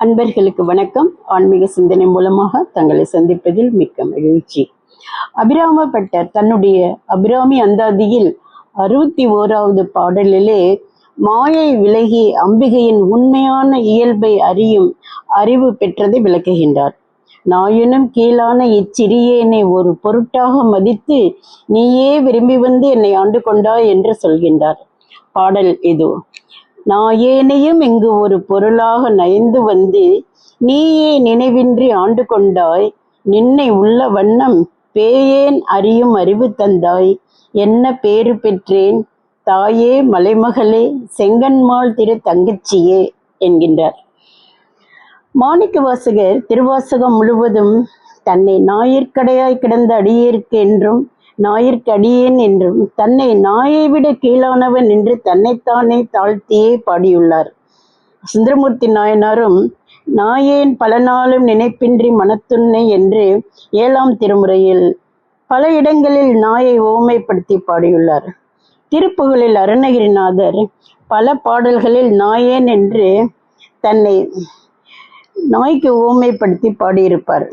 அன்பர்களுக்கு வணக்கம். ஆன்மீக சிந்தனை மூலமாக தங்களை சந்திப்பதில் மிக்க மகிழ்ச்சி. அபிராமப்பட்டர் தன்னுடைய அபிராமி அந்தாதியில் அறுபத்தி ஓராவது பாடலிலே மாயை விலகி அம்பிகையின் உண்மையான இயல்பை அறியும் அறிவு பெற்றதை விளக்குகின்றார். நாயினும் கீழான இச்சிறியேனை ஒரு பொருட்டாக மதித்து நீயே விரும்பி வந்து என்னை ஆண்டு கொண்டாய் என்று சொல்கின்றார். பாடல் இது. நாயேனையும் இங்கு ஒரு பொருளாக நயந்து வந்து நீயே நினைவின்றி ஆண்டு கொண்டாய் நின்னை உள்ள வண்ணம் பேயேன் அறியும் அறிவு தந்தாய். என்ன பேறு பெற்றேன்? தாயே மலைமகளே செங்கன்மாள் திரு தங்கச்சியே என்கின்றார். மாணிக்க வாசகர் திருவாசகம் முழுவதும் தன்னை ஞாயிற்கடையாய் கிடந்த அடியேற்கு என்றும் நாயிற்கடியேன் என்றும் தன்னை நாயை விட கீழானவன் என்று தன்னைத்தானே தாழ்த்தியே பாடியுள்ளார். சுந்தரமூர்த்தி நாயனாரும் நாயேன் பல நாளும் நினைப்பின்றி மனத்துன்னை என்று ஏழாம் திருமுறையில் பல இடங்களில் நாயை ஓமைப்படுத்தி பாடியுள்ளார். திருப்புகளில் அருணகிரிநாதர் பல பாடல்களில் நாயேன் என்று தன்னை நாய்க்கு ஓமைப்படுத்தி பாடியிருப்பார்.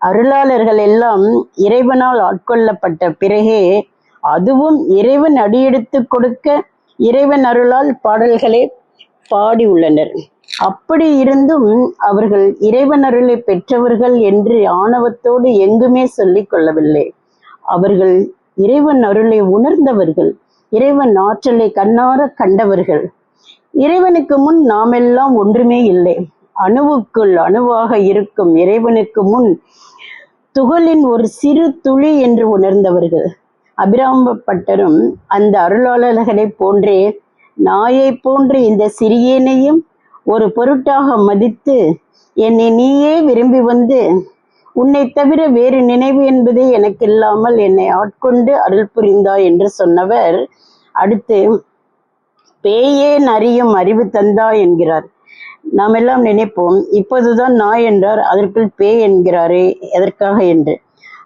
அருளாளர்கள் எல்லாம் இறைவனால் ஆட்கொள்ளப்பட்ட பிறகே அதுவும் இறைவன் அடியெடுத்து கொடுக்க இறைவன் அருளால் பாடல்களை பாடியுள்ளனர் அப்படி இருந்தும் அவர்கள் இறைவன் அருளை பெற்றவர்கள் என்று ஆணவத்தோடு எங்குமே சொல்லிக் கொள்ளவில்லை. அவர்கள் இறைவன் அருளை உணர்ந்தவர்கள் இறைவன் ஆற்றலை கண்ணார கண்டவர்கள். இறைவனுக்கு முன் நாமெல்லாம் ஒன்றுமே இல்லை. அணுவுக்குள் அணுவாக இருக்கும் இறைவனுக்கு முன் துகளின் ஒரு சிறு துளி என்று உணர்ந்தவர்கள். அபிராமப்பட்டரும் அந்த அருளாளர்களை போன்றே நாயை போன்ற இந்த சிறியேனையும் ஒரு பொருட்டாக மதித்து என்னை நீயே விரும்பி வந்து உன்னை தவிர வேறு நினைவு என்பதே எனக்கு இல்லாமல் என்னை ஆட்கொண்டு அருள் புரிந்தாய் என்று சொன்னவர். அடுத்து பேயே நரியும் அறிவு தந்தா என்கிறார். நாம் எல்லாம் நினைப்போம் இப்போதுதான் நாய் என்றார் அதற்குள் பேய் என்கிறாரே எதற்காக என்று?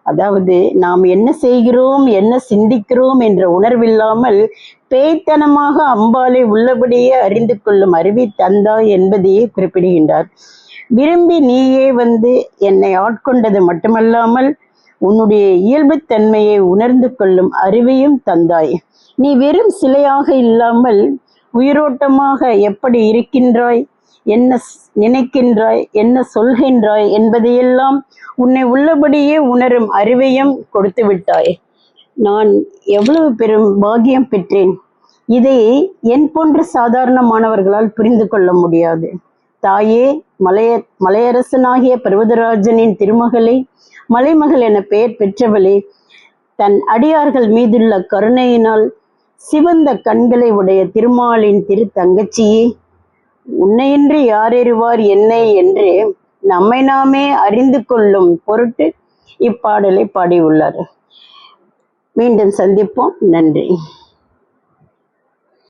அதாவது நாம் என்ன செய்கிறோம் என்ன சிந்திக்கிறோம் என்ற உணர்வில்லாமல் பேய்த்தனமாக அம்பாலை உள்ளபடியே அறிந்து கொள்ளும் அருவி தந்தாய் என்பதையே குறிப்பிடுகின்றார். விரும்பி நீயே வந்து என்னை ஆட்கொண்டது மட்டுமல்லாமல் உன்னுடைய இயல்புத்தன்மையை உணர்ந்து கொள்ளும் அறிவையும் தந்தாய். நீ வெறும் சிலையாக இல்லாமல் உயிரோட்டமாக எப்படி இருக்கின்றாய்? என்ன நினைக்கின்றாய் என்ன சொல்கின்றாய் என்பதையெல்லாம் உன்னை உள்ளபடியே உணரும் அறிவையும் கொடுத்து விட்டாய் நான் எவ்வளவு பெரும் பாக்கியம் பெற்றேன். இதை என் போன்ற சாதாரணமானவர்களால் புரிந்து கொள்ள முடியாது. தாயே மலைய மலையரசனாகிய பர்வதராஜனின் திருமகளை மலைமகள் என பெயர் பெற்றவளே தன் அடியார்கள் மீதுள்ள கருணையினால் சிவந்த கண்களை உடைய திருமாலின் திரு தங்கச்சியே உன்னையின்றி யாரெறிவார் என்னை என்று நம்மை நாமே அறிந்து கொள்ளும் பொருட்டு இப்பாடலை பாடியுள்ளார். மீண்டும் சந்திப்போம். நன்றி.